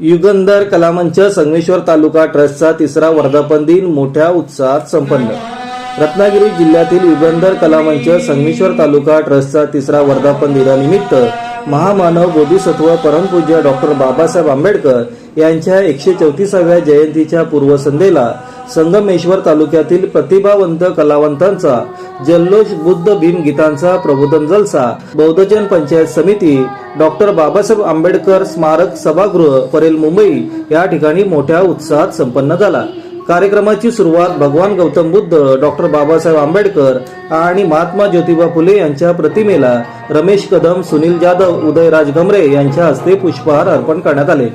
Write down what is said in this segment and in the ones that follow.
युगंधर कलामंच संगमेश्वर तालुका ट्रस्टचा तिसरा वर्धापन दिन मोठ्या उत्साहात संपन्न. रत्नागिरी जिल्ह्यातील युगंधर कलामंच संगमेश्वर तालुका ट्रस्टचा तिसरा वर्धापन दिनानिमित्त महामानव बोधिसत्व परमपूज्य डॉक्टर बाबासाहेब आंबेडकर यांच्या एकशे चौतीसाव्या जयंतीच्या पूर्वसंध्येला संगमेश्वर तालुक्यातील प्रतिभावंत कलावंतांचा जल्लोष बुद्ध भीम गीतांचा प्रबोधन जलसा बौद्धजन पंचायत समिती डॉक्टर बाबासाहेब आंबेडकर स्मारक सभागृह परेल मुंबई या ठिकाणी मोठ्या उत्साहात संपन्न झाला. कार्यक्रमाची सुरुवात भगवान गौतम बुद्ध डॉक्टर बाबासाहेब आंबेडकर आणि महात्मा ज्योतिबा फुले यांच्या प्रतिमेला रमेश कदम सुनील जाधव उदयराज गमरे यांच्या हस्ते पुष्पहार अर्पण करण्यात आले.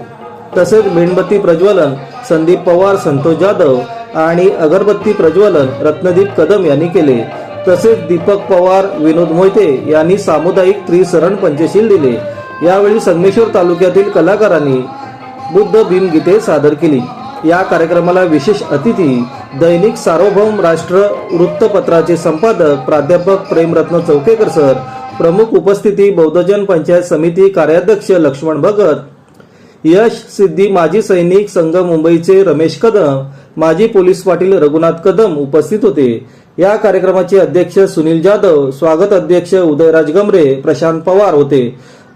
तसेच मेणबत्ती प्रज्वलन संदीप पवार संतोष जाधव आणि अगरबत्ती प्रज्वलन रत्नदीप कदम यांनी केले. तसेच दीपक पवार विनोद मोहिते यांनी सामुदायिक त्रिसरण पंचशील दिले. यावेळी संगमेश्वर तालुक्यातील कलाकारांनी बुद्ध भीमगीते सादर केली. या कार्यक्रमाला विशेष अतिथी दैनिक सार्वभौम राष्ट्र वृत्तपत्राचे संपादक प्राध्यापक प्रेमरत्न चौकेकर सर प्रमुख उपस्थिती बौद्धजन पंचायत समिती कार्याध्यक्ष लक्ष्मण भगत यश सिद्धी माजी सैनिक संघ मुंबईचे रमेश कदम माजी पोलीस पाटील रघुनाथ कदम उपस्थित होते. या कार्यक्रमाचे अध्यक्ष सुनील जाधव स्वागत अध्यक्ष उदयराज गमरे प्रशांत पवार होते.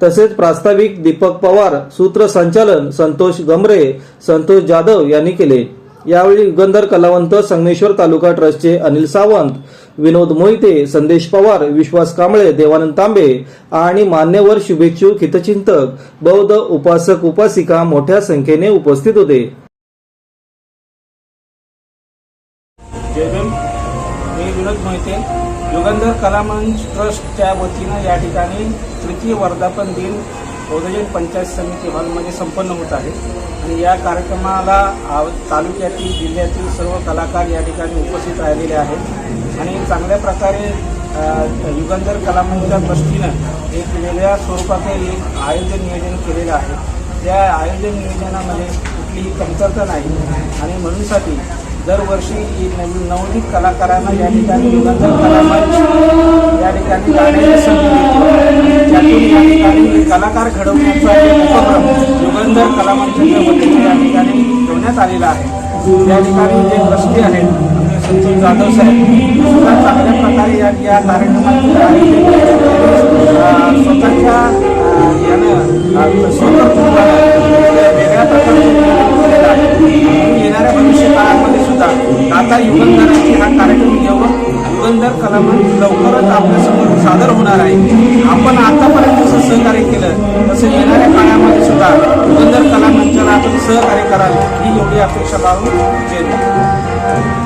तसेच प्रास्ताविक दीपक पवार सूत्रसंचालन संतोष गमरे संतोष जाधव यांनी केले. यावेळी युगंधर कलावंत संगमेश्वर तालुका ट्रस्टचे अनिल सावंत विनोद मोहिते संदेश पवार विश्वास कांबळे देवानंद तांबे आणि मान्यवर शुभेच्छू हितचिंतक बौद्ध उपासक उपासिका मोठ्या संख्येने उपस्थित होते. मी विनोद मोहिते. युगंधर कलामंच ट्रस्टच्या वतीनं या ठिकाणी तृतीय वर्धापन दिन बौद्धजन पंचायत समिती हॉलमध्ये संपन्न होत आहे. आणि या कार्यक्रमाला तालुक्यातील जिल्ह्यातील सर्व कलाकार या ठिकाणी उपस्थित राहिलेले आहेत. आणि चांगल्या प्रकारे युगंधर कलामंचच्या दृष्टीनं एक वेगळ्या स्वरूपाचं एक आयोजन नियोजन केलेलं आहे. त्या आयोजन नियोजनामध्ये कुठलीही कमतरता नाही. आणि म्हणूनसाठी दरवर्षी ही नवीन कलाकारांना या ठिकाणी युगंधर कलामंच या ठिकाणी गाण्याची संधी त्यातून या ठिकाणी कलाकार घडवण्याचा एक उपक्रम युगंधर कलामंचच्या वतीने या ठिकाणी ठेवण्यात आलेला आहे. या ठिकाणी जे ट्रस्टी आहेत आमचे संतोष जाधव साहेब सुद्धा चांगल्या प्रकारे या या कार्यक्रमाचे स्वतःच्या यानं अं, वेगळ्या प्रकारचे होता आता युगंधराची हा कार्यक्रम घेऊन युगंधर कलामन लवकरच आपल्यासमोर सादर होणार आहे. आपण आतापर्यंत जसं सहकार्य केलं तसं येणाऱ्या काळामध्ये सुद्धा युगंधर कलामंचाला आपण सहकार्य कराल ही एवढी अपेक्षा लावून जय